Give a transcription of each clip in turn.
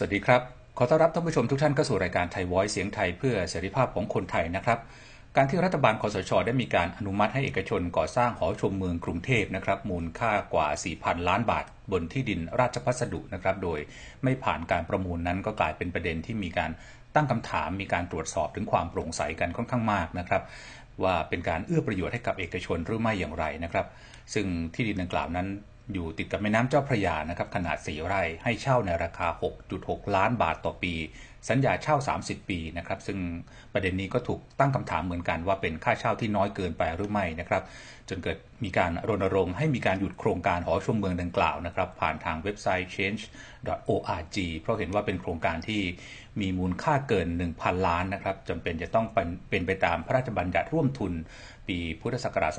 สวัสดีครับ ขอต้อนรับท่านผู้ชมทุกท่านเข้าสู่รายการไทยวอยเสียงไทยเพื่อเสรีภาพของคนไทยนะครับ การที่รัฐบาลคอสช ได้มีการอนุมัติให้เอกชนก่อสร้างหอชมเมืองกรุงเทพนะครับมูลค่ากว่า 4,000 ล้านบาท บนที่ดินราชพัสดุนะครับโดยไม่ผ่านการประมูลนั้นก็กลายเป็นประเด็นที่มีการตั้งคำถามมีการตรวจสอบถึงความโปร่งใสกันค่อนข้างมากนะครับว่าเป็นการเอื้อประโยชน์ให้กับเอกชนหรือไม่อย่างไรนะครับ ซึ่งที่ดินดังกล่าวนั้น อยู่ติดกับแม่น้ำเจ้าพระยานะครับขนาด4ไร่ให้เช่าในราคา 6.6 ล้านบาทต่อปี สัญญาเช่า 30 ปีนะครับซึ่งประเด็นนี้ก็ถูกตั้งคำถามเหมือนกันว่าเป็นค่าเช่าที่น้อยเกินไปหรือไม่นะครับจนเกิดมีการรณรงค์ให้มีการหยุดโครงการหอชมเมืองดังกล่าวนะครับผ่านทางเว็บไซต์ change.org เพราะเห็นว่าเป็นโครงการที่มีมูลค่าเกิน 1,000 ล้านนะครับจำเป็นจะต้องเป็นไปตามพระราชบัญญัติร่วมทุน ปีพุทธศักราช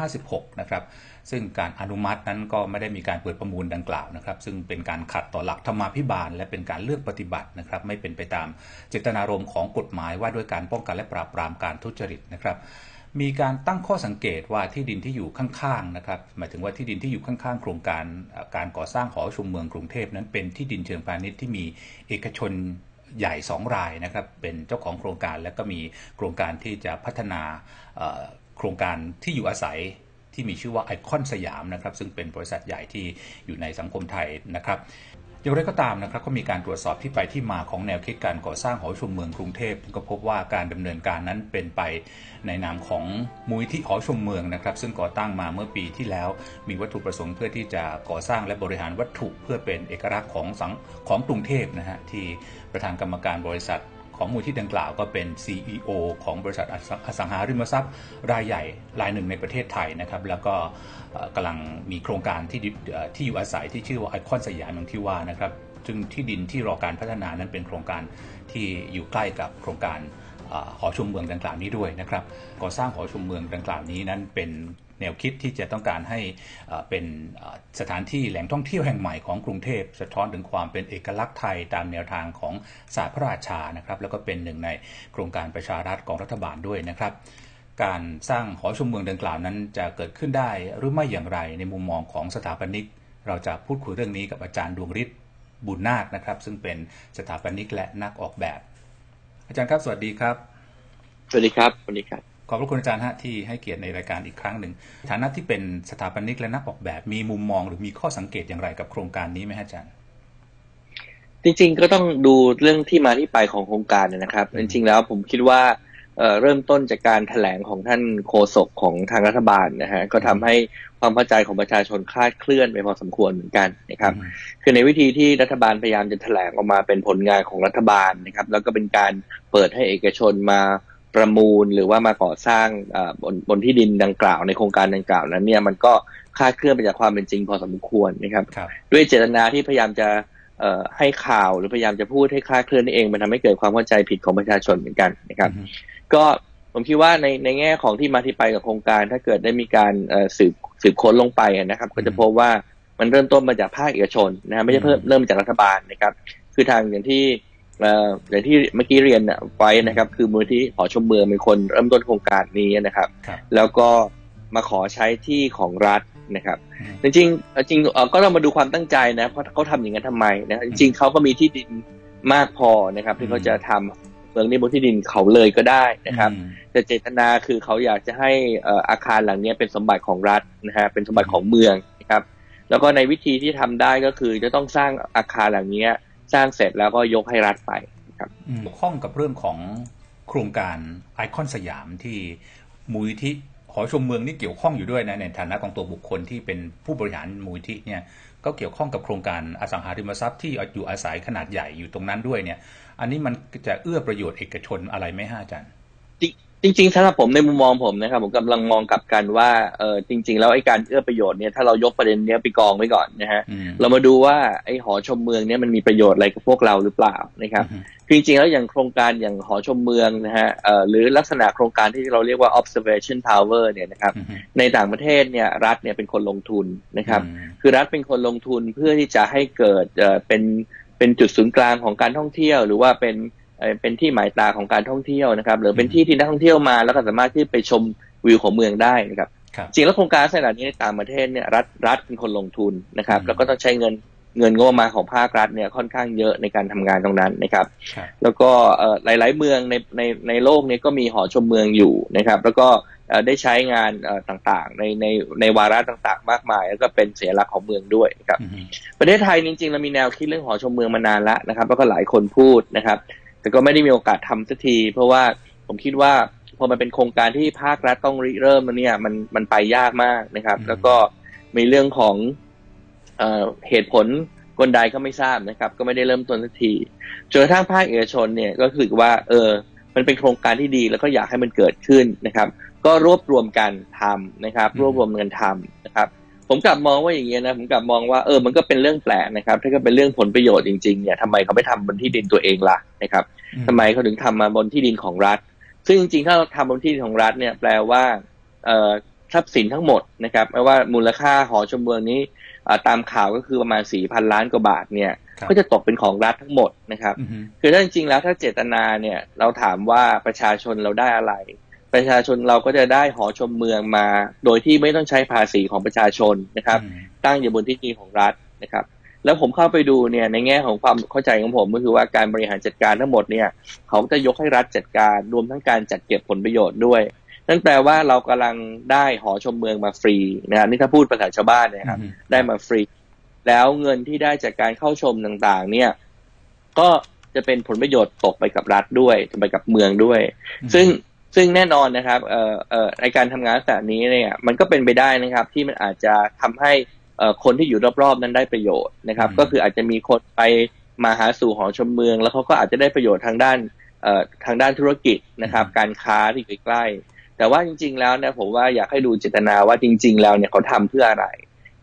2556 นะครับ ซึ่งการอนุมัตินั้นก็ไม่ได้มีการเปิดประมูลดังกล่าวนะครับ ซึ่งเป็นการขัดต่อหลักธรรมาภิบาล และเป็นการเลือกปฏิบัตินะครับ ไม่เป็นไปตามเจตนารมณ์ของกฎหมายว่าด้วยการป้องกันและปราบปรามการทุจริตนะครับมีการตั้งข้อสังเกตว่าที่ดินที่อยู่ข้างๆนะครับ หมายถึงว่าที่ดินที่อยู่ข้างๆ โครงการการก่อสร้างหอชุมเมืองกรุงเทพนั้นเป็นที่ดินเชิงพาณิชย์ที่มีเอกชนใหญ่ 2 รายนะครับ เป็นเจ้าของโครงการและก็มีโครงการที่จะพัฒนา โครงการที่อยู่อาศัยที่มีชื่อว่าไอคอนสยามนะครับ ซึ่งเป็นบริษัทใหญ่ที่อยู่ในสังคมไทยนะครับอย่างไรก็ตามนะครับก็มีการตรวจสอบที่ไปที่มาของแนวคิดการก่อสร้างหอชมเมืองกรุงเทพก็พบว่าการดำเนินการนั้นเป็นไปในนามของมูลที่หอชมเมืองนะครับ ซึ่งก่อตั้งมาเมื่อปีที่แล้ว มีวัตถุประสงค์เพื่อที่จะก่อสร้างและบริหารวัตถุเพื่อเป็นเอกลักษณ์ของสังของกรุงเทพนะฮะที่ประธานกรรมการบริษัท ของมูลที่ดังกล่าวก็เป็น CEO ของบริษัทอสังหาริมทรัพย์ รายใหญ่รายหนึ่งในประเทศไทยนะครับ แล้วก็กำลังมีโครงการที่ที่อยู่อาศัยที่ชื่อว่าไอคอนสยามอย่างที่ว่านะครับซึ่งที่ดินที่รอการพัฒนานั้นเป็นโครงการที่อยู่ใกล้กับโครงการหอชุมเมืองดังกล่าวนี้ด้วยนะครับก่อสร้างหอชุมเมืองดังกล่าวนี้นั้นเป็น แนวคิดที่จะต้องการให้เป็นสถานที่แหล่งท่องเที่ยวแห่งใหม่ของกรุงเทพสะท้อนถึงความเป็นเอกลักษณ์ไทยตามแนวทางของศาสตร์พระราชานะครับแล้วก็เป็นหนึ่งในโครงการประชารัฐของรัฐบาลด้วยนะครับการสร้างหอชมเมืองดังกล่าวนั้นจะเกิดขึ้นได้หรือไม่อย่างไรในมุมมองของสถาปนิก เราจะพูดคุยเรื่องนี้กับอาจารย์ดวงฤทธิ์บุญนาคนะครับ ซึ่งเป็นสถาปนิกและนักออกแบบ อาจารย์ครับสวัสดีครับ สวัสดีครับสวัสดีครับ ขอบพระคุณอาจารย์ฮะที่ให้เกียรติในรายการอีกครั้งหนึ่งฐานะที่เป็นสถาปนิกและนักออกแบบมีมุมมองหรือมีข้อสังเกตอย่างไรกับโครงการนี้ไหมอาจารย์ จริง ๆ ก็ต้องดูเรื่องที่มาที่ไปของโครงการนะครับ จริง ๆ แล้วผมคิดว่าเริ่มต้นจากการถแถลงของท่านโฆษกของทางรัฐบาลนะฮะก็ทำให้ความเข้าใจของประชาชนคลาดเคลื่อนไปพอสมควรเหมือนกันนะครับ คือในวิธีที่รัฐบาลพยายามจะถแถลงออกมาเป็นผลงานของรัฐบาลนะครับ แล้วก็เป็นการเปิดให้เอกชนมา ประมูลหรือว่ามาก่อสร้างบนบนที่ดินดังกล่าวในโครงการดังกล่าวนั้นเนี่ยมันก็คลาดเคลื่อนไปจากความเป็นจริงพอสมควรนะครับรบด้วยเจตนาที่พยายามจะให้ข่าวหรือพยายามจะพูดให้คลาดเคลื่อนนี่เองมันทำให้เกิดความเข้าใจผิดของประชาชนเหมือนกันนะครับ ก็ผมคิดว่าในในแง่ของที่มาที่ไปกับโครงการ ถ้าเกิดได้มีการสืบสืบค้นลงไปนะครับ ก็จะพบว่ามันเริ่มต้นมาจากภาคเอกชนนะไม่ใช่เพิ่มเริ่มจากรัฐบาลนะครับ คือทางอย่างที่ อย่างที่เมื่อกี้เรียนไว้นะครับ คือมูลที่หอชมเมืองเป็นคนเริ่มต้นโครงการนี้นะครับ แล้วก็มาขอใช้ที่ของรัฐนะครับ จริงจริงก็ต้องมาดูความตั้งใจนะเพราะเขาทำอย่างนั้นทำไมนะจริงเขาก็มีที่ดินมากพอนะครับ ที่เขาจะทำเมืองนี้บนที่ดินเขาเลยก็ได้นะครับ แต่เจตนาคือเขาอยากจะให้อาคารหลังนี้เป็นสมบัติของรัฐนะฮะเป็นสมบัติของเมืองนะครับ แล้วก็ในวิธีที่ทำได้ก็คือจะต้องสร้างอาคารหลังนี้ สร้างเสร็จแล้วก็ยกให้รัฐไปครับข้องกับเรื่องของโครงการไอคอนสยามที่มูลที่หอชมเมืองนี่เกี่ยวข้องอยู่ด้วยนะในฐานะของตัวบุคคลที่เป็นผู้บริหารมูลที่เนี่ยก็เกี่ยวข้องกับโครงการอสังหาริมทรัพย์ที่อยู่อาศัยขนาดใหญ่อยู่ตรงนั้นด้วยเนี่ย อันนี้มันจะเอื้อประโยชน์เอกชนอะไรไหมฮะอาจารย์ จริงๆสำหรับผมในมุมมองผมนะครับ ผมกำลังมองกลับกันว่าเออจริง ๆ แล้วไอ้การเอื้อประโยชน์เนี่ยถ้าเรายกประเด็นเนี้ยไปกองไว้ก่อนนะฮะเรามาดูว่าไอ้หอชมเมืองเนี่ยมันมีประโยชน์อะไรกับพวกเราหรือเปล่านะครับจริงๆแล้วอย่างโครงการอย่างหอชมเมืองนะฮะเอ่อหรือลักษณะโครงการที่เราเรียกว่า observation tower เนี่ยนะครับในต่างประเทศเนี่ยรัฐเนี่ยเป็นคนลงทุนนะครับ คือรัฐเป็นคนลงทุนเพื่อที่จะให้เกิดเอ่อเป็นเป็นจุดศูนย์กลางของการท่องเที่ยวหรือว่าเป็น เป็นที่หมายตาของการท่องเที่ยวนะครับ หรือเป็นที่ที่นักท่องเที่ยวมา แล้วก็สามารถที่ไปชมวิวของเมืองได้นะครับจริงแล้วโครงการลักษณะนี้ในต่างประเทศเนี่ยรัฐรัฐเป็นคนลงทุนนะครับ แล้วก็ต้องใช้เงินเงินงบประมาณของภาครัฐเนี่ยค่อนข้างเยอะในการทำงานตรงนั้นนะครับครับแล้วก็เอ่อหลาย ๆ เมืองในในในโลกเนี้ก็มีหอชมเมืองอยู่นะครับ แล้วก็เอ่อได้ใช้งานเอ่อต่างๆ ในในในวาระต่างๆ มากมาย แล้วก็เป็นเสียลักษณ์ของเมืองด้วยนะครับอืมประเทศไทยจริงๆเรามีแนวคิดเรื่องหอชมเมืองมานานแล้วนะครับ แล้วก็หลายคนพูดนะครับ แต่ก็ไม่ได้มีโอกาสทำสักที เพราะว่าผมคิดว่าพอมันเป็นโครงการที่ภาครัฐต้องริเริ่มมันเนี่ยมันมันไปยากมากนะครับ แล้วก็มีเรื่องของเอ่อเหตุผลกลใดก็ไม่ทราบนะครับ ก็ไม่ได้เริ่มต้นสักทีจนกระทั่งภาคเอกชนเนี่ยก็คือว่า เออ มันเป็นโครงการที่ดีแล้วก็อยากให้มันเกิดขึ้นนะครับ ก็รวบรวมกันทำนะครับ รวบรวมเงินทำนะครับ ผมกลับมองว่าอย่างเงี้ยนะผมกลับมองว่าเออมันก็เป็นเรื่องแปลกนะครับ ถ้าก็เป็นเรื่องผลประโยชน์จริงๆเนี่ยทำไมเขาไม่ทำบนที่ดินตัวเองล่ะนะครับอืทำไมเขาถึงทำมาบนที่ดินของรัฐ ซึ่งจริงๆถ้าเราทำบนที่ดินของรัฐเนี่ยแปลว่าเอ่อทรัพย์สินทั้งหมดนะครับไม่ว่ามูลค่าหอชมเมืองนี้อ่าตามข่าวก็คือประมาณสี่พันล้านกว่าบาทเนี่ยครับก็จะตกเป็นของรัฐทั้งหมดนะครับอืมคือถ้าจริงๆแล้วถ้าเจตนาเนี่ยเราถามว่าประชาชนเราได้อะไร ประชาชนเราก็จะได้หอชมเมืองมา โดยที่ไม่ต้องใช้ภาษีของประชาชนนะครับอืมตั้งอยู่บนที่ดินของรัฐนะครับ แล้วผมเข้าไปดูเนี่ยในแง่ของความเข้าใจของผมก็คือว่าการบริหารจัดการทั้งหมดเนี่ยเขาจะยกให้รัฐจัดการรวมทั้งการจัดเก็บผลประโยชน์ด้วย นั่นแปลว่าเรากำลังได้หอชมเมืองมาฟรีนะครับนี่ถ้าพูดภาษาชาวบ้านเนยครับอืมได้มาฟรี แล้วเงินที่ได้จากการเข้าชมต่างๆ เนี่ย ก็จะเป็นผลประโยชน์ตกไปกับรัฐด้วยไปกับเมืองด้วย ซึ่ง ซึ่งแน่นอนนะครับเอ่อเอ่อในการทำงานแบบนี้เนี่ยมันก็เป็นไปได้นะครับ ที่มันอาจจะทำให้เอ่อคนที่อยู่รอบๆ นั้นได้ประโยชน์นะครับอืมก็คืออาจจะมีคนไปมาหาสู่หอชมเมือง แล้วเขาก็อาจจะได้ประโยชน์ทางด้านเอ่อทางด้านธุรกิจนะครับ การค้าที่อยู่ใกล้ๆแต่ว่าจริง ๆ แล้วเนี่ยผมว่าอยากให้ดูเจตนาว่าจริง ๆ แล้วเนี่ยเขาทำเพื่ออะไร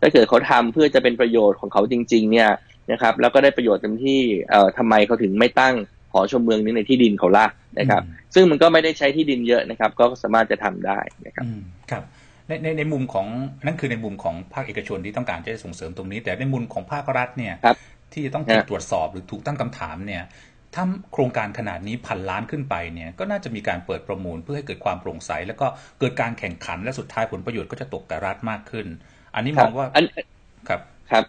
ถ้าเกิดเขาทำเพื่อจะเป็นประโยชน์ของเขาจริง ๆ เนี่ยนะครับ แล้วก็ได้ประโยชน์เต็มที่เอ่อทำไมเขาถึงไม่ตั้ง หอชมเมืองนี้ในที่ดินเขาล่ะนะครับ ซึ่งมันก็ไม่ได้ใช้ที่ดินเยอะนะครับ ก็สามารถจะทำได้นะครับอืมครับในในในมุมของนั่นคือในมุมของภาคเอกชนที่ต้องการจะส่งเสริมตรงนี้ แต่ในมุมของภาครัฐเนี่ยครับที่จะต้องถูกฮะตรวจสอบหรือถูกตั้งคำถามเนี่ยถ้าโครงการขนาดนี้พันล้านขึ้นไปเนี่ยก็น่าจะมีการเปิดประมูลเพื่อให้เกิดความโปร่งใส แล้วก็เกิดการแข่งขันและสุดท้ายผลประโยชน์ก็จะตกกับรัฐมากขึ้น อันนี้มองว่าอันครับครับ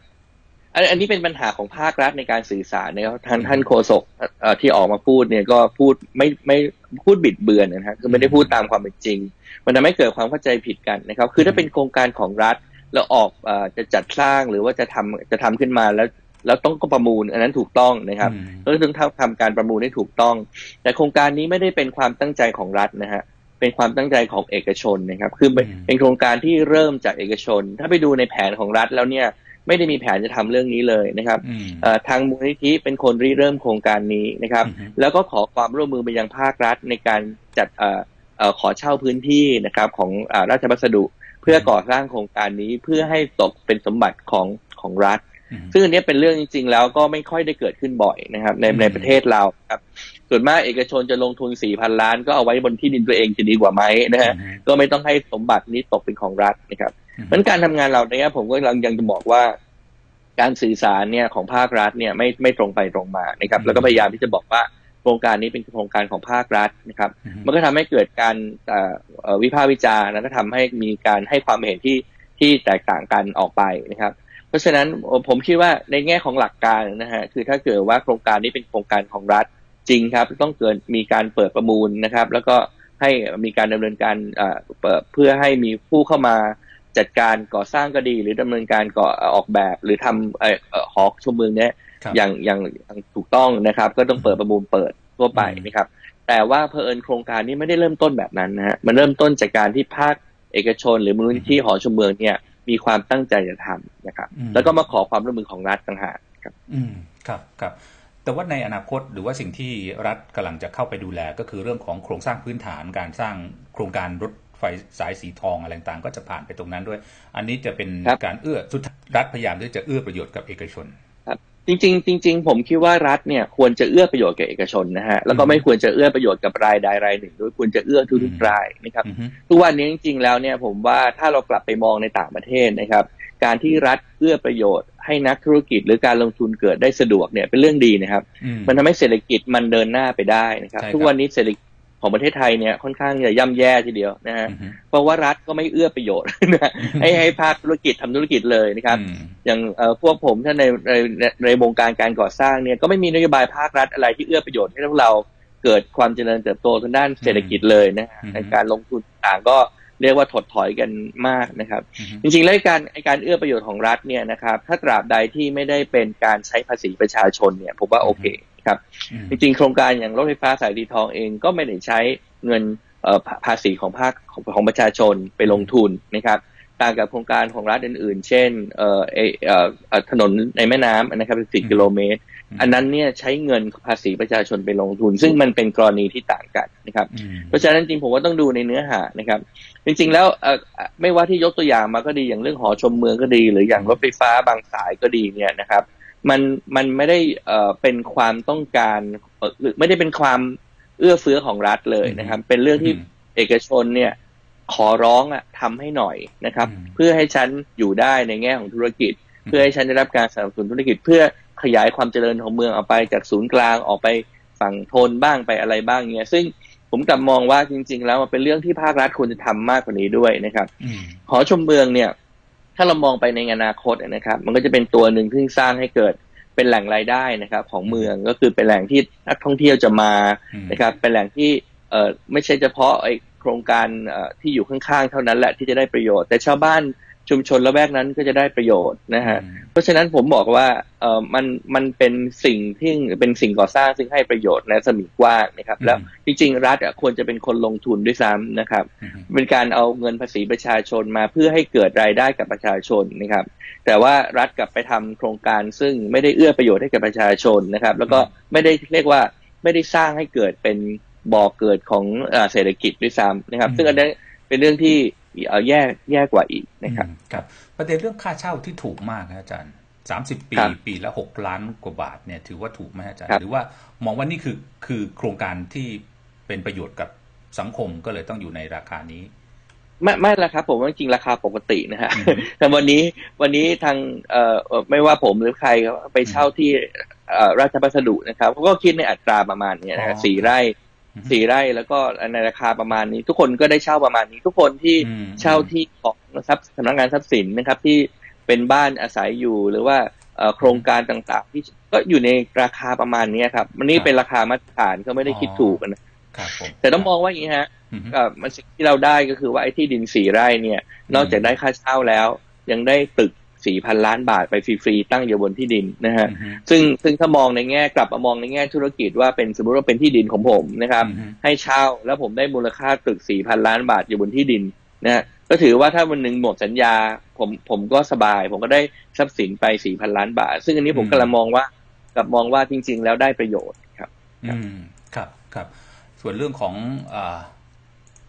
อันอันนี้เป็นปัญหาของภาครัฐในการสื่อสารนะครับท่านท่านโฆษกเอ่อที่ออกมาพูดเนี่ยก็พูดไม่ไม่พูดบิดเบือนนะฮะคือไม่ได้พูดตามความเป็นจริง มันทำให้เกิดความเข้าใจผิดกันนะครับ คือถ้าเป็นโครงการของรัฐแล้วออกเอ่อจะจัดสร้างหรือว่าจะทำจะทำขึ้นมาแล้วแล้วต้องก็ประมูล อันนั้นถูกต้องนะครับอืมก็ต้องทำการประมูลให้ถูกต้อง แต่โครงการนี้ไม่ได้เป็นความตั้งใจของรัฐนะฮะเป็นความตั้งใจของเอกชนนะครับ คือเป็นอืมเป็นโครงการที่เริ่มจากเอกชน ถ้าไปดูในแผนของรัฐแล้วเนี่ย ไม่ได้มีแผนจะทำเรื่องนี้เลยนะครับอืมเอ่อทางมูลนิธิเป็นคนริเริ่มโครงการนี้นะครับอือฮึแล้วก็ขอความร่วมมือไปยังภาครัฐในการจัดเอ่อเอ่อขอเช่าพื้นที่นะครับของเอ่อราชบัสดุเพื่อก่อสร้างโครงการนี้เพื่อให้ตกเป็นสมบัติของของรัฐอืมซึ่งอันเนี้ยเป็นเรื่องจริง ๆ แล้วก็ไม่ค่อยได้เกิดขึ้นบ่อยนะครับ ในอืมในประเทศเราครับ ส่วนมากเอกชนจะลงทุนสี่พันล้าน ก็เอาไว้บนที่ดินตัวเองจะดีกว่าไหมนะฮะอืมก็ไม่ต้องให้สมบัตินี้ตกเป็นของรัฐนะครับอื มเพราะฉะนั้นการทำงานเราเนี่ยผมก็กำลังยังจะบอกว่า การสื่อสารเนี่ยของภาครัฐเนี่ยไม่ไม่ตรงไปตรงมานะครับ แล้วก็พยายามที่จะบอกว่าโครงการนี้เป็นโครงการของภาครัฐนะครับอืมมันก็ทำให้เกิดการเอ่อเอ่อวิพากษ์วิจารณ์แล้วก็ทำให้มีการให้ความเห็นที่ที่แตกต่างกันออกไปนะครับ เพราะฉะนั้นผมคิดว่าในแง่ของหลักการนะฮะคือถ้าเกิดว่าโครงการนี้เป็นโครงการของรัฐจริงครับ ต้องเกิดมีการเปิดประมูลนะครับ แล้วก็ให้มีการดำเนินการเอ่อเปิดเพื่อให้มีผู้เข้ามา จัดการก่อสร้างก็ดี หรือดำเนินการก่อออกแบบ หรือทำเอ่อเอ่อหอชมเมืองเนี้ยครับอย่างอย่างอย่างถูกต้องนะครับ ก็ต้องเปิดประมูลเปิดทั่วไปอืมนะครับ แต่ว่าเพอเอิญโครงการนี้ไม่ได้เริ่มต้นแบบนั้นนะฮะมันเริ่มต้นจากการที่ภาคเอกชน หรือมูลนิธิหอชมเมืองเนี่ย มีความตั้งใจจะทำนะครับอืมแล้วก็มาขอความร่วมมือของรัฐต่างหากครับ อืมครับครับแต่ว่าในอนาคตหรือว่าสิ่งที่รัฐกำลังจะเข้าไปดูแลก็คือเรื่องของโครงสร้างพื้นฐานการสร้างโครงการรถ ไฟสายสีทองอะไรต่างๆ ก็จะผ่านไปตรงนั้นด้วย อันนี้จะเป็นครับการเอื้อสุดท้ายรัฐพยายามที่จะเอื้อประโยชน์กับเอกชนจริงๆจริงๆผมคิดว่ารัฐเนี่ยควรจะเอื้อประโยชน์แก่เอกชนนะฮะแล้วก็ไม่ควรจะเอื้อประโยชน์กับรายใดรายหนึ่งด้วยควรจะเอื้อทุกๆรายนะครับอือฮึทุกวันนี้จริงๆแล้วเนี่ยผมว่าถ้าเรากลับไปมองในต่างประเทศนะครับ การที่รัฐเอื้อประโยชน์ให้นักธุรกิจหรือการลงทุนเกิดได้สะดวกเนี่ยเป็นเรื่องดีนะครับอืมมันทำให้เศรษฐกิจมันเดินหน้าไปได้นะครับใช่ครับทุกวันนี้เศรษฐกิจ ของประเทศไทยเนี่ยค่อนข้างจะย่ำแย่ทีเดียวนะฮะอือฮึเพราะว่ารัฐก็ไม่เอื้อประโยชน์นะให้ให้ภาคธุรกิจทำธุรกิจเลยนะครับอืมอย่างเอ่อพวกผมถ้าในในในในวงการการก่อสร้างเนี่ยก็ไม่มีนโยบายภาครัฐอะไรที่เอื้อประโยชน์ให้พวกเราเกิดความเจริญเติบโตทางด้านเศรษฐกิจเลยนะฮะอืมในการลงทุนต่างก็เรียกว่าถดถอยกันมากนะครับอือฮึจริงๆแล้วการไอ้การเอื้อประโยชน์ของรัฐเนี่ยนะครับ ถ้าตราบใดที่ไม่ได้เป็นการใช้ภาษีประชาชนเนี่ยผมว่าโอเค ครับอืมจริงๆ โครงการอย่างรถไฟฟ้าสายสีทองเองก็ไม่ได้ใช้เงินเอ่อภาภาษีของภาคของของประชาชนไปลงทุนนะครับ ต่างกับโครงการของรัฐอื่นๆ เช่นเอ่อเอเอ่อเอ่อถนนในแม่น้ำนะครับ10กิโลเมตร อันนั้นเนี่ยใช้เงินภาษีประชาชนไปลงทุน ซึ่งมันเป็นกรณีที่ต่างกันนะครับอืมเพราะฉะนั้นจริงผมว่าต้องดูในเนื้อหานะครับ จริงๆแล้วเอ่อเอ่อไม่ว่าที่ยกตัวอย่างมาก็ดีอย่างเรื่องหอชมเมืองก็ดี หรืออย่างรถไฟฟ้าบางสายก็ดีเนี่ยนะครับ มันมันไม่ได้เอ่อเป็นความต้องการเอ่อหรือไม่ได้เป็นความเอื้อเฟื้อของรัฐเลยนะครับ เป็นเรื่องที่อืมเอกชนเนี่ย ขอร้องอะทำให้หน่อยนะครับอืมเพื่อให้ฉันอยู่ได้ในแง่ของธุรกิจ เพื่อให้ฉันได้รับการสนับสนุนธุรกิจ เพื่อขยายความเจริญของเมืองออกไปจากศูนย์กลางออกไปฝั่งทนบ้างไปอะไรบ้างเนี่ยซึ่งผมกลับมองว่าจริง ๆ แล้วมันเป็นเรื่องที่ภาครัฐควรจะทำมากกว่านี้ด้วยนะครับอืมหอชมเมืองเนี่ย ถ้าเรามองไปในอนาคตนะครับ มันก็จะเป็นตัวหนึ่งที่สร้างให้เกิดเป็นแหล่งรายได้นะครับ ของเมืองก็คือเป็นแหล่งที่นักท่องเที่ยวจะมาอืมนะครับ เป็นแหล่งที่เอ่อไม่ใช่เฉพาะไอโครงการเอ่อที่อยู่ข้างๆเท่านั้นแหละที่จะได้ประโยชน์ แต่ชาวบ้าน ชุมชนละแวกนั้นก็จะได้ประโยชน์นะฮะอืมเพราะฉะนั้นผมบอกว่าเออมันมันเป็นสิ่งที่เป็นสิ่งก่อสร้างซึ่งให้ประโยชน์ในรัศมีกว้างนะครับ แล้วจริงๆ รัฐอะควรจะเป็นคนลงทุนด้วยซ้ำนะครับอืมเป็นการเอาเงินภาษีประชาชนมาเพื่อให้เกิดรายได้กับประชาชนนะครับ แต่ว่ารัฐกลับไปทำโครงการซึ่งไม่ได้เอื้อประโยชน์ให้กับประชาชนนะครับ แล้วก็ไม่ได้เรียกว่าไม่ได้สร้างให้เกิดเป็นบ่อเกิดของเอ่อเศรษฐกิจด้วยซ้ำนะครับ ซึ่งอันนี้เป็นเรื่องที่ เอ่อแย่แย่กว่าอีกนะครับอืมครับประเด็นเรื่องค่าเช่าที่ถูกมากนะอาจารย์สามสิบปีครับปีละหกล้านกว่าบาทเนี่ยถือว่าถูกไหมอาจารย์ครับหรือว่ามองว่านี่คือคือโครงการที่เป็นประโยชน์กับสังคมก็เลยต้องอยู่ในราคานี้ ไม่ไม่ละครับผมว่าจริงๆราคาปกตินะฮะอืมแต่วันนี้วันนี้ทางเอ่อเอ่อไม่ว่าผมหรือใครไปเช่าที่เอ่อราชพัสดุนะครับเขาก็คิดในอัตราประมาณเนี้ยนะฮะอ๋อสี่ไร่อืม สี่ไร่แล้วก็ในราคาประมาณนี้ ทุกคนก็ได้เช่าประมาณนี้ ทุกคนที่อืมเช่าที่ของทรัพย์สำนักงานทรัพย์สินนะครับที่เป็นบ้านอาศัยอยู่หรือว่าเอ่อโครงการต่างๆ ที่ก็อยู่ในราคาประมาณเนี้ยครับมันนี่เป็นราคามาตรฐานก็ไม่ได้คิดถูกนะครับผมแต่ต้องมองว่าอย่างนี้ฮะอืมเอ่อมันสิ่งที่เราได้ก็คือว่าไอ้ที่ดินสี่ไร่เนี่ย นอกจากได้ค่าเช่าแล้ว ยังได้ตึก สี่พันล้านบาทไปฟรีๆตั้งอยู่บนที่ดินนะฮะอืมซึ่งซึ่งถ้ามองในแง่กลับมามองในแง่ธุรกิจว่าเป็นสมมติว่าเป็นที่ดินของผมนะครับอืมให้เช่าแล้วผมได้มูลค่าตึกสี่พันล้านบาทอยู่บนที่ดินนะฮะก็ถือว่าถ้าวันหนึ่งหมดสัญญาผมผมก็สบาย ผมก็ได้ทรัพย์สินไปสี่พันล้านบาท ซึ่งอันนี้ผมอืมกำลังมองว่ากลับมองว่าจริง ๆ แล้วได้ประโยชน์ครับ อืมครับครับ ส่วนเรื่องของอา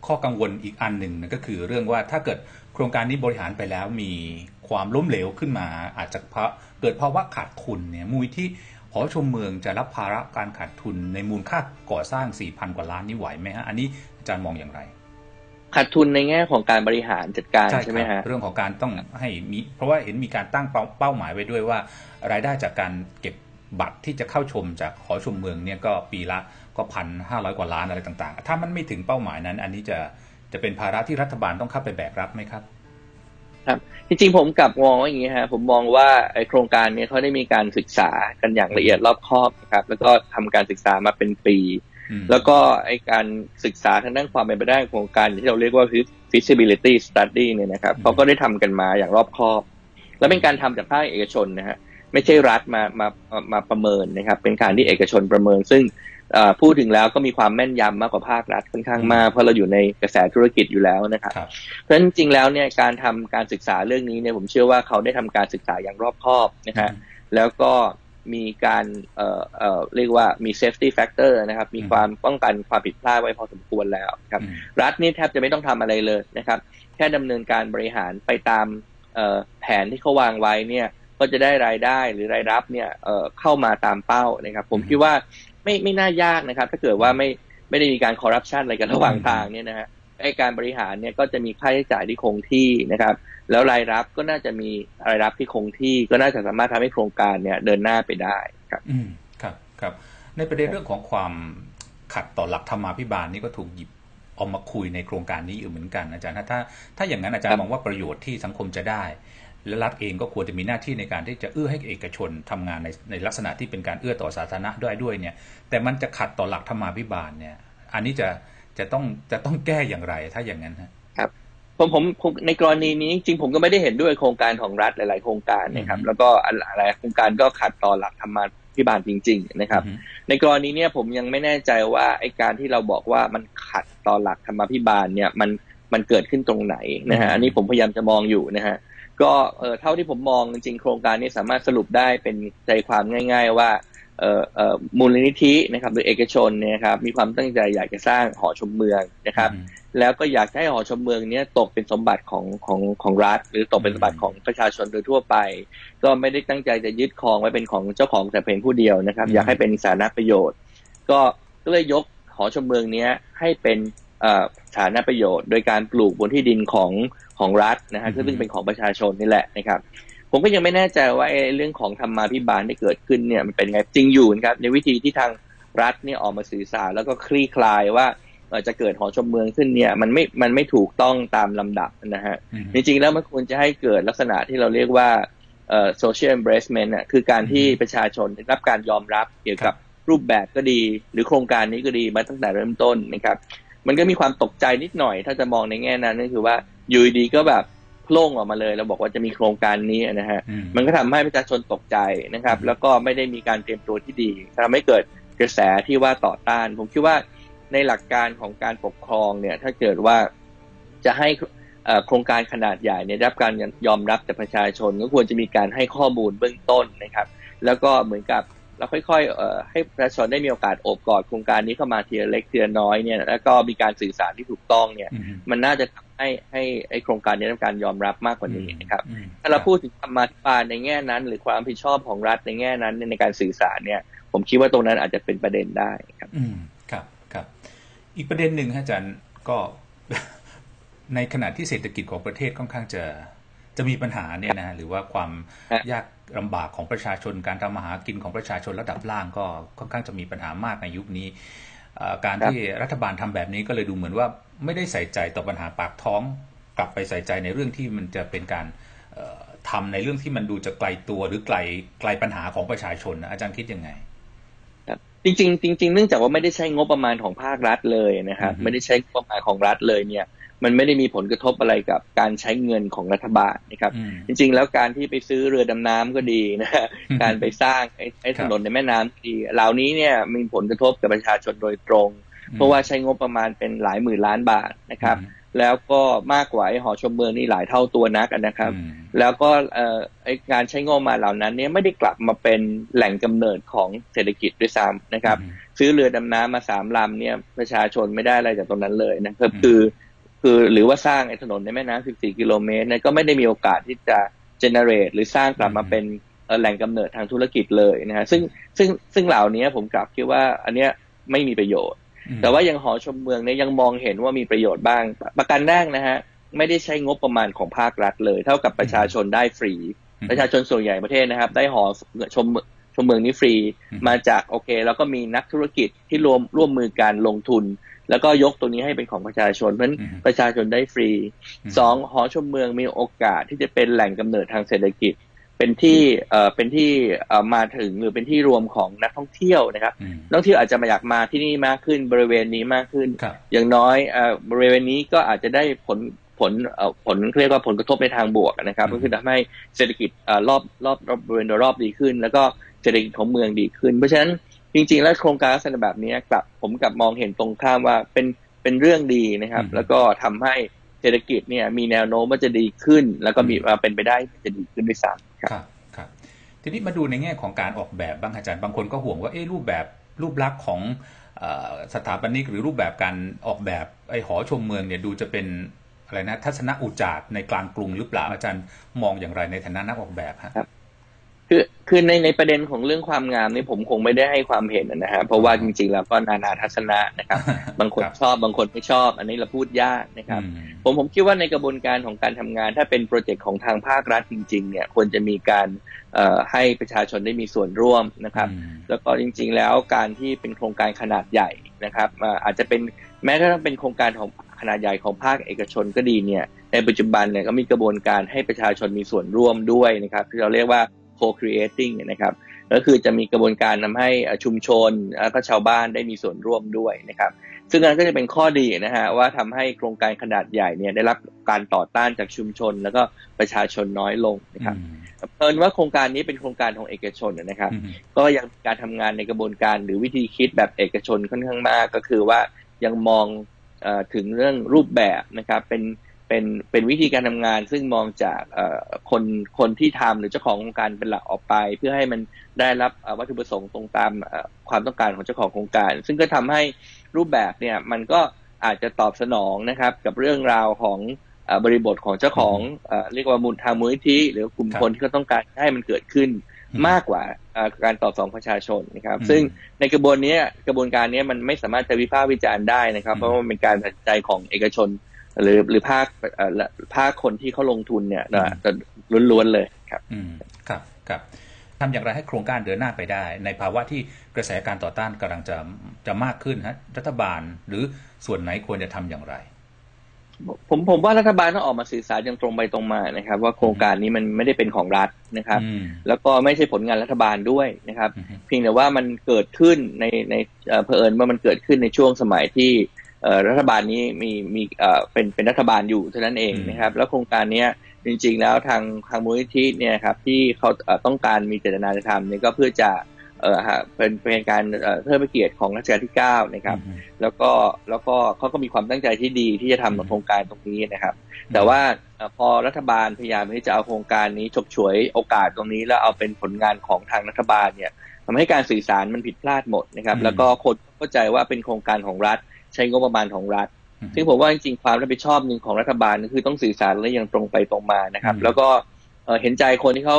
ข้อกังวลอีกอันหนึ่งนะก็คือเรื่องว่าถ้าเกิดโครงการนี้บริหารไปแล้วมี ความล้มเหลวขึ้นมา อาจจะเพราะเกิดภาวะขาดทุนเนี่ยมูลที่หอชมเมืองจะรับภาระการขาดทุนในมูลค่าก่อสร้าง 4,000 กว่าล้านนี้ไหวไหมฮะ อันนี้อาจารย์มองอย่างไร ขาดทุนในแง่ของการบริหารจัดการใช่ไหมครัฮะบเรื่องของการต้องให้มี เพราะว่าเห็นมีการตั้งเป้าเป้าหมายไว้ด้วยว่า รายได้จากการเก็บบัตรที่จะเข้าชมจากหอชมเมืองเนี่ยก็ปีละก็พันห้าร้อยกว่าล้านอะไรต่าง ๆ ถ้ามันไม่ถึงเป้าหมายนั้น อันนี้จะจะเป็นภาระที่รัฐบาลต้องเข้าไปแบกรับไหมครับ ครับ จริงๆผมกลับมองว่าอย่างนี้ฮะผมมองว่าไอโครงการเนี้เขาได้มีการศึกษากันอย่างละเอียดรอบคอบนะครับ แล้วก็ทำการศึกษามาเป็นปีอืมแล้วก็ไอการศึกษาทางด้านความเป็นไปได้ของโครงการที่เราเรียกว่า feasibility study เนี่ยนะครับเขาก็ได้ทำกันมาอย่างรอบคอบ และเป็นการทำจากภาคเอกชนนะฮะไม่ใช่รัฐมามามามาประเมินนะครับ เป็นการที่เอกชนประเมิน ซึ่งเอ่อ พูดถึงแล้วก็มีความแม่นยำมากกว่าภาครัฐค่อนข้างมาก เพราะเราอยู่ในกระแสธุรกิจอยู่แล้วนะครับครับเพราะฉะนั้นจริงๆแล้วเนี่ยการทำการศึกษาเรื่องนี้เนี่ยผมเชื่อว่าเขาได้ทำการศึกษาอย่างรอบคอบนะฮะแล้วก็มีการเอ่อเอ่อเรียกว่ามี safety factor นะครับ มีอืมความป้องกันความผิดพลาดไว้พอสมควรแล้วครับอืมรัฐนี่แทบจะไม่ต้องทำอะไรเลยนะครับ แค่ดำเนินการบริหารไปตามเอ่อแผนที่เขาวางไว้เนี่ย ก็จะได้รายได้หรือรายรับเนี่ยเอ่อเข้ามาตามเป้านะครับ ผมคิดว่า ไม่ไม่น่ายากนะครับ ถ้าเกิดว่าไม่ไม่ได้มีการคอร์รัปชันอะไรกันระหว่างทางเนี่ยนะฮะไอการบริหารเนี่ยก็จะมีค่าใช้จ่ายที่คงที่นะครับ แล้วรายรับก็น่าจะมีรายรับที่คงที่ก็น่าจะสามารถทำให้โครงการเนี่ยเดินหน้าไปได้ครับ อืมครับครับ ในประเด็นเรื่องของความขัดต่อหลักธรรมาภิบาลนี่ก็ถูกหยิบเออกมาคุยในโครงการนี้อยู่เหมือนกันอาจารย์ถ้าถ้าถ้าอย่างนั้นอาจารย์มองว่าประโยชน์ที่สังคมจะได้ และรัฐเองก็ควรจะมีหน้าที่ในการที่จะเอื้อให้เอกชนทำงานในในลักษณะที่เป็นการเอื้อต่อสาธารณะด้วยด้วยเนี่ย แต่มันจะขัดต่อหลักธรรมาภิบาลเนี่ย อันนี้จะจะต้องจะต้องแก้อย่างไรถ้าอย่างนั้นฮะครับผมผมผมในกรณีนี้จริงผมก็ไม่ได้เห็นด้วยโครงการของรัฐหลาย ๆ โครงการนะครับ แล้วก็หลายโครงการก็ขัดต่อหลักธรรมาภิบาลจริง ๆ นะครับ ในกรณีเนี้ยผมยังไม่แน่ใจว่าไอ้การที่เราบอกว่ามันขัดต่อหลักธรรมาภิบาลเนี่ยมันมันเกิดขึ้นตรงไหนนะฮะอันนี้ผมพยายามจะมองอยู่นะฮะ ก็เออเท่าที่ผมมองจริงๆโครงการนี้สามารถสรุปได้เป็นใจความง่าย ๆ ว่าเอ่อเอ่อมูลนิธินะครับหรือเอกชนเนี่ยครับมีความตั้งใจอยากจะสร้างหอชมเมืองนะครับ แล้วก็อยากให้หอชมเมืองนี้ตกเป็นสมบัติของของของรัฐ หรือตกเป็นสมบัติของประชาชนโดยทั่วไป ก็ไม่ได้ตั้งใจจะยึดครองไว้เป็นของเจ้าของแต่เพียงผู้เดียวนะครับ อยากให้เป็นสาธารณประโยชน์ ก็ก็เลยยกหอชมเมืองนี้ให้เป็น สาธารณประโยชน์ โดยการปลูกบนที่ดินของของรัฐนะฮะซึ่งเป็นของประชาชนนี่แหละนะครับ ผมก็ยังไม่แน่ใจว่าเรื่องของธรรมาภิบาลที่เกิดขึ้นเนี่ยมันเป็นไงจริงอยู่นะครับ ในวิธีที่ทางรัฐเนี่ยออกมาสื่อสารแล้วก็คลี่คลายว่าจะเกิดหอชมเมืองขึ้นเนี่ยมันไม่มันไม่ถูกต้องตามลำดับนะฮะจริงๆแล้วมันควรจะให้เกิดลักษณะที่เราเรียกว่าเอ่อ social embracement อะคือการที่ประชาชนได้รับการยอมรับเกี่ยวกับรูปแบบก็ดี หรือโครงการนี้ก็ดีมาตั้งแต่เริ่มต้นนะครับ มันก็มีความตกใจนิดหน่อย ถ้าจะมองในแง่นั้นก็คือว่าอยู่ดีก็แบบโพล่งออกมาเลยเราบอกว่าจะมีโครงการนี้นะฮะมันก็ทำให้ประชาชนตกใจนะครับ แล้วก็ไม่ได้มีการเตรียมตัวที่ดีทำให้เกิดกระแสที่ว่าต่อต้าน ผมคิดว่าในหลักการของการปกครองเนี่ย ถ้าเกิดว่าจะให้โครงการขนาดใหญ่เนี่ยรับการยอมรับจากประชาชน ก็ควรจะมีการให้ข้อมูลเบื้องต้นนะครับ แล้วก็เหมือนกับ เราค่อยๆให้ประชาชนได้มีโอกาสโอบกอดโครงการนี้เข้ามาทีละเล็กทีละน้อยเนี่ยแล้วก็มีการสื่อสารที่ถูกต้องเนี่ย มันน่าจะทำให้ให้ไอโครงการนี้ได้รับการยอมรับมากกว่านี้นะครับถ้าเราพูดถึงธรรมาธิบาลในแง่นั้น หรือความรับผิดชอบของรัฐในแง่นั้นในการสื่อสารเนี่ย ผมคิดว่าตรงนั้นอาจจะเป็นประเด็นได้ครับ อืมครับครับอีกประเด็นหนึ่งอาจารย์ก็ในขณะที่เศรษฐกิจของประเทศค่อนข้างจะจะมีปัญหาเนี่ยนะหรือว่าความยาก ลำบากของประชาชน การทำมาหากินของประชาชนระดับล่างก็ค่อนข้างจะมีปัญหามากในยุคนี้ การที่รัฐบาลทำแบบนี้ก็เลยดูเหมือนว่าไม่ได้ใส่ใจต่อปัญหาปากท้อง กลับไปใส่ใจในเรื่องที่มันจะเป็นการทำในเรื่องที่มันดูจะไกลตัวหรือไกลไกลปัญหาของประชาชน อาจารย์คิดยังไง จริงๆจริงๆเนื่องจากว่าไม่ได้ใช้งบประมาณของภาครัฐเลยนะครับไม่ได้ใช้งบประมาณของรัฐเลยเนี่ย มันไม่ได้มีผลกระทบอะไรกับการใช้เงินของรัฐบาลนะครับ จริง ๆ แล้วการที่ไปซื้อเรือดำน้ำก็ดีนะการไปสร้างไอ้ถนนในแม่น้ำดีเหล่านี้เนี่ยมีผลกระทบกับประชาชนโดยตรง เพราะว่าใช้งบประมาณเป็นหลายหมื่นล้านบาทนะครับ แล้วก็มากกว่าไอ้หอชมเมืองนี่หลายเท่าตัวนักนะครับ แล้วก็เอ่อไอ้การใช้งบมาเหล่านั้นเนี่ยไม่ได้กลับมาเป็นแหล่งกำเนิดของเศรษฐกิจด้วยซ้ำนะครับ ซื้อเรือดำน้ำมาสามลำเนี่ยประชาชนไม่ได้อะไรจากตรงนั้นเลยนะครับคือคือหรือว่าสร้างไอ้ถนนในแม่น้ำ14 กิโลเมตรเนี่ยก็ไม่ได้มีโอกาสที่จะ generate หรือสร้างกลับมาเป็นแหล่งกำเนิดทางธุรกิจเลยนะฮะซึ่งซึ่งซึ่งเหล่านี้ผมกลับคิดว่าอันเนี้ยไม่มีประโยชน์ แต่ว่ายังหอชมเมืองเนี่ยยังมองเห็นว่ามีประโยชน์บ้าง ประการแรกนะฮะ ไม่ได้ใช้งบประมาณของภาครัฐเลย เท่ากับประชาชนได้ฟรี ประชาชนส่วนใหญ่ประเทศนะครับ ได้หอชมชมเมืองนี้ฟรีมาจากโอเค แล้วก็มีนักธุรกิจที่รวมร่วมมือการลงทุน แล้วก็ยกตัวนี้ให้เป็นของประชาชนเพราะฉะนั้นประชาชนได้ฟรีสองหอชมเมืองมีโอกาสที่จะเป็นแหล่งกำเนิดทางเศรษฐกิจ เป็นที่เอ่อเป็นที่เอ่อมาถึงหรือเป็นที่รวมของนักท่องเที่ยวนะครับนักท่องเที่ยวอาจจะมาอยากมาที่นี่มากขึ้นบริเวณนี้มากขึ้น อย่างน้อยเอ่อบริเวณนี้ก็อาจจะได้ผลผลเอ่อผลเรียกว่าผลกระทบในทางบวกนะครับ ก็คือทำให้เศรษฐกิจเอ่อรอบรอบรอบบริเวณโดยรอบดีขึ้น แล้วก็เศรษฐกิจของเมืองดีขึ้น เพราะฉะนั้นจริง ๆ แล้วโครงการลักษณะแบบนี้กลับผมกลับมองเห็นตรงข้ามว่าเป็นเป็นเรื่องดีนะครับ แล้วก็ทำให้ เศรษฐกิจเนี่ยมีแนวโน้มว่าจะดีขึ้น แล้วก็มีเป็นไปได้จะดีขึ้นด้วยซ้ำครับ ทีนี้มาดูในแง่ของการออกแบบบ้างอาจารย์บางคนก็ห่วงว่าเอ๊รูปแบบรูปลักษณ์ของสถาปนิกหรือรูปแบบการออกแบบไอหอชมเมืองเนี่ยดูจะเป็นอะไรนะทัศนอุจารในกลางกรุงหรือเปล่าอาจารย์มองอย่างไรในฐานะนักออกแบบครับ คือคือในในประเด็นของเรื่องความงามนี่ผมคงไม่ได้ให้ความเห็นนะฮะเพราะว่าจริงๆแล้วก็นานาทัศนะนะครับ บางคนครับชอบบางคนไม่ชอบ อันนี้เราพูดยากนะครับอืมผมผมคิดว่าในกระบวนการของการทำงาน ถ้าเป็นโปรเจกต์ของทางภาครัฐจริง ๆ เนี่ยควรจะมีการเอ่อให้ประชาชนได้มีส่วนร่วมนะครับอืมแล้วก็จริง ๆ แล้วการที่เป็นโครงการขนาดใหญ่นะครับอ่าอาจจะเป็นแม้กระทั่งเป็นโครงการของขนาดใหญ่ของภาคเอกชนก็ดีเนี่ยในปัจจุบันเนี่ยก็มีกระบวนการให้ประชาชนมีส่วนร่วมด้วยนะครับที่เราเรียกว่า co-creating นะครับ ก็คือจะมีกระบวนการทำให้อ่าชุมชนแล้วก็ชาวบ้านได้มีส่วนร่วมด้วยนะครับ ซึ่งอันนั้นก็จะเป็นข้อดีนะฮะว่าทำให้โครงการขนาดใหญ่เนี่ยได้รับการต่อต้านจากชุมชน แล้วก็ประชาชนน้อยลงนะครับเพิ่นว่าโครงการนี้เป็นโครงการของเอกชนนะครับอืมก็ยังมีการทำงานในกระบวนการหรือวิธีคิดแบบเอกชนค่อนข้างมากก็คือว่ายังมองเออถึงเรื่องรูปแบบนะครับเป็น เป็นเป็นวิธีการทำงาน ซึ่งมองจากเอ่อคนคนที่ทำหรือเจ้าของโครงการเป็นหลักออกไป เพื่อให้มันได้รับเอ่อวัตถุประสงค์ตรงตามเอ่อความต้องการของเจ้าของโครงการ ซึ่งก็ทำให้รูปแบบเนี่ยมันก็อาจจะตอบสนองนะครับ กับเรื่องราวของเอ่อบริบทของเจ้าของเอ่อเรียกว่ามูลทางมูลนิธิหรือกลุ่มครับคนที่เขาต้องการให้มันเกิดขึ้นอืมมากกว่าเอ่อการตอบสนองประชาชนนะครับอืมซึ่งในกระบวนเนี้ยกระบวนการเนี้ยมันไม่สามารถจะวิพากษ์วิจารณ์ได้นะครับอืมเพราะว่ามันเป็นการตัดสินใจของเอกชน หรือหรือภาคเอ่อและภาคคนที่เขาลงทุนเนี่ยนะจะล้วนๆเลยครับ อืมครับครับทำอย่างไรให้โครงการเดินหน้าไปได้ ในภาวะที่กระแสการต่อต้านกำลังจะจะมากขึ้นฮะรัฐบาลหรือส่วนไหนควรจะทำอย่างไร ผมผมว่ารัฐบาลต้องออกมาสื่อสารอย่างตรงไปตรงมานะครับ ว่าโครงการนี้มันไม่ได้เป็นของรัฐนะครับอืมแล้วก็ไม่ใช่ผลงานรัฐบาลด้วยนะครับอืมเพียงแต่ว่ามันเกิดขึ้นในในเอ่อเผอิญว่ามันเกิดขึ้นในช่วงสมัยที่เอ่อ รัฐบาลนี้มีมีเอ่อเป็นเป็นรัฐบาลอยู่เท่านั้นเองนะครับ แล้วโครงการเนี้ยจริง ๆ แล้วทางทางมูลนิธิเนี่ยครับที่เขาเอ่อต้องการมีเจตนาจะทำเนี่ยก็เพื่อจะเอ่อฮะเป็นเป็นการเอ่อเทิดพระเกียรติของรัชกาลที่เก้านะครับอืมแล้วก็แล้วก็เขาก็มีความตั้งใจที่ดีที่จะทำอืมโครงการตรงนี้นะครับ แต่ว่าเอ่อพอรัฐบาลพยายามที่จะเอาโครงการนี้ฉกฉวยโอกาสตรงนี้ แล้วเอาเป็นผลงานของทางรัฐบาลเนี่ยทำให้การสื่อสารมันผิดพลาดหมดนะครับอืมแล้วก็คนเข้าใจว่าเป็นโครงการของรัฐ ใช้งบประมาณของรัฐอืมซึ่งผมว่าจริงๆความรับผิดชอบหนึ่งของรัฐบาลก็คือต้องสื่อสารและอย่างตรงไปตรงมานะครับอืมแล้วก็เอ่อเห็นใจคนที่เขา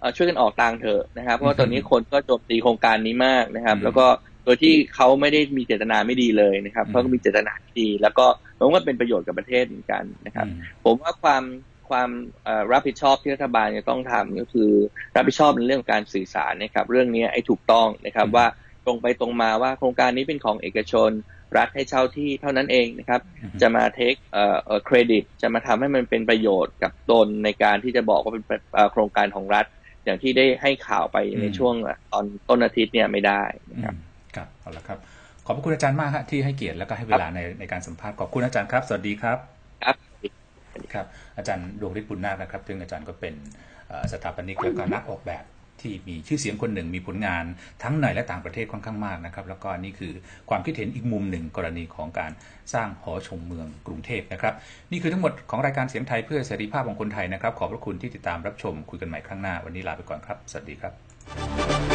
เอ่อช่วยกันออกตังค์เถอะนะครับ เพราะว่าตอนนี้คนก็โจมตีโครงการนี้มากนะครับอืมแล้วก็โดยที่เขาไม่ได้มีเจตนาไม่ดีเลยนะครับอืมเขาก็มีเจตนาที่ดี แล้วก็ผมว่าเป็นประโยชน์กับประเทศเหมือนกันนะครับอืมผมว่าความความเอ่อรับผิดชอบที่รัฐบาลจะต้องทำก็คือรับผิดชอบในเรื่องการสื่อสารนะครับ เรื่องนี้ไอ้ถูกต้องนะครับอืมว่าตรงไปตรงมาว่าโครงการนี้เป็นของเอกชน รัฐให้เช่าที่เท่านั้นเองนะครับอืมจะมาเทคเอ่อเอ่อเครดิต จะมาทำให้มันเป็นประโยชน์กับตนในการที่จะบอกว่าเป็นเอ่อโครงการของรัฐ อย่างที่ได้ให้ข่าวไปในช่วงตอนต้นอาทิตย์เนี่ยไม่ได้นะครับอืมครับเอาละครับ ขอบพระคุณอาจารย์มากฮะที่ให้เกียรติแล้วก็ให้เวลาในในการสัมภาษณ์ขอบคุณอาจารย์ครับ สวัสดีครับครับครับ อาจารย์ดวงฤทธิ์บุญนาคนะครับ ซึ่งอาจารย์ก็เป็นเอ่อสถาปนิกแล้วก็นักออกแบบ ที่มีชื่อเสียงคนหนึ่งมีผลงานทั้งในและต่างประเทศค่อนข้างมากนะครับ แล้วก็นี่คือความคิดเห็นอีกมุมหนึ่งกรณีของการสร้างหอชมเมืองกรุงเทพนะครับ นี่คือทั้งหมดของรายการเสียงไทยเพื่อเสรีภาพของคนไทยนะครับ ขอบพระคุณที่ติดตามรับชมคุยกันใหม่ครั้งหน้าวันนี้ลาไปก่อนครับ สวัสดีครับ